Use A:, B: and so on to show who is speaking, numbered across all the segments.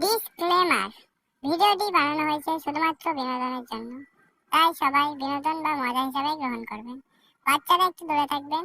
A: Disclaimer ভিডিওটি বানানো হয়েছে শুধুমাত্র বিনোদনের জন্য। তাই সবাই বিনোদন বা মজা হিসাবে গ্রহণ করবেন। বাচ্চারা একটু দূরে থাকবেন।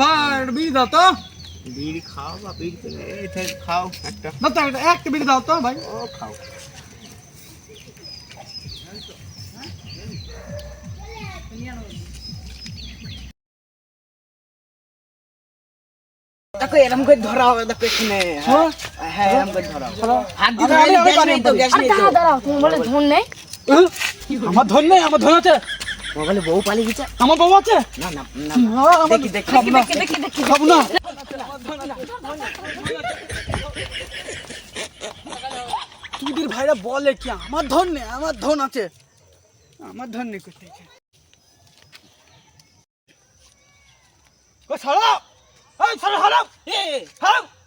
B: ভাই একটা বিড়ি দাও তো।
C: বিড়ি খাও বা বিড়ি নেই, খাও একটা।
B: না তো একটা একটা বিড়ি দাও তো ভাই।
C: ও খাও।
D: দেখো এরকম করে ধরা হবে দেখো এখানে।
B: হ্যাঁ?
D: হ্যাঁ এরকম করে ধরা হাত গ্যাস
B: আরে,
D: নেই তো গ্যাস নেই তো।
E: দাঁড়াও তুমি বলে ধন নেই?
B: আমার ধন নেই আমার ধন আছে।
D: মোবাইলে বউ পালিয়ে গেছে।
B: আমার বাবা আছে?
D: না না,
B: আমার-
D: দেখি দেখি
B: খাব না তুদের ভাইরা বলে কি আমার ধন নেই আমার ধন আছে। আমার ধন নেই এই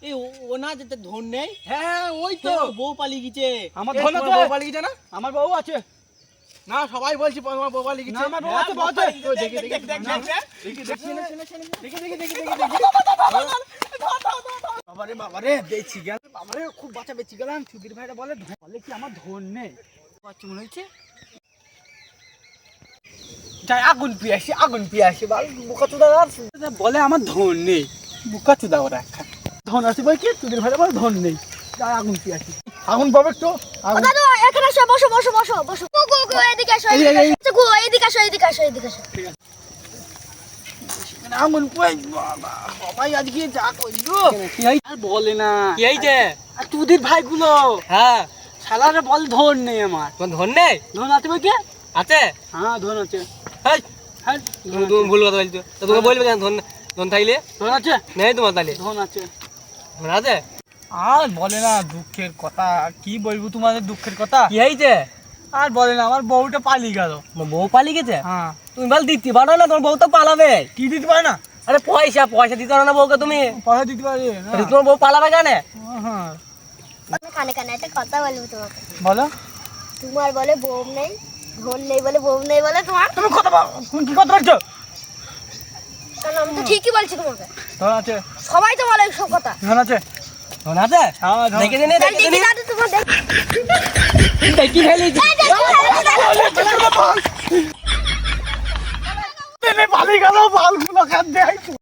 D: এ এ না যেতে ধন নেই?
B: হ্যাঁ ওই তো।
D: তো বউ পালিয়ে গেছে।
B: আমার ধন আছে।
D: বউ পালিয়ে গেছে না?
B: আমার বউ আছে।
D: না সবাই বলছি
B: আমার বাবা
D: লিখেছে
B: আমার বাবা
D: তো বলছে দেখি দেখি দেখি দেখি দেখি দেখি দেখি
B: বাবারে বাবারে গেল বাবারে খুব বাঁচা গেলাম সুধীর ভাইরা বলে বলে কি আমার ধন নেই চুল যাই আগুন আগুন বুকা চুদা বলে আমার ধন নেই বুকা চুদা ওরা একখান ধন আছে বই কি সুধীর ভাইরা বলে ধন নেই যাই আগুন পিয়াসি আগুন পাবে একটু আগুন
E: এখানে বসো বসো বসো বসো গো গো গো এদিকে আসো।
B: এই,
E: এদিকে আসো এদিকে আসো এদিকে আসো। এদিকে আসো
B: বাবা সবাই আজকে যা করল আর বলে না।
D: কি হয়েছে
B: আর তুদির ভাইগুলো?
D: হ্যাঁ।
B: শালারে বল ধন নেই আমার।
D: তোমার ধন নেই?
B: ধন আছে বই কি
D: আছে?
B: হ্যাঁ ধন আছে। হ্যাঁ
D: তুমি ভুল কথা বলছো। তো তুমি বলবে কেন? ধন ধন থাকলে
B: ধন আছে।
D: নেই তোমার তাহলে
B: ধন আছে।
D: ধন আছে?
B: আর বলে না দুঃখের কথা। কি বলব তোমাদের দুঃখের কথা?
D: কি হয়েছে
B: আর বলে না আমার বউটা পালিয়ে গেল।
D: বউ পালিয়ে গেছে?
B: হ্যাঁ।
D: তুমি বল দিতে পারো না তোমার বউ তো পালাবে।
B: কি দিতে পারে না?
D: আরে পয়সা পয়সা দিতে পারো না বউকে তুমি।
B: পয়সা দিতে পারে না।
D: আরে তোমার বউ পালাবে কেন?
B: হ্যাঁ
E: কানে কানে একটা কথা বলব তোমাকে।
B: বলো।
E: তোমার বলে বউ নেই নেই বলে বউ নেই বলে তোমার।
B: তুমি কথা বল তুমি কি কথা বলছো?
E: কারণ আমি তো ঠিকই বলছি তোমাকে।
B: ধন আছে।
E: সবাই তো বলে সব কথা।
B: ধন আছে।
D: ধন আছে?
B: হ্যাঁ
D: দেখে দিনে দেখে
E: দেখি
D: দিনে
E: দাদু তোমার দেখ
D: দেখি ফেলেছি।
B: টাকা দেয়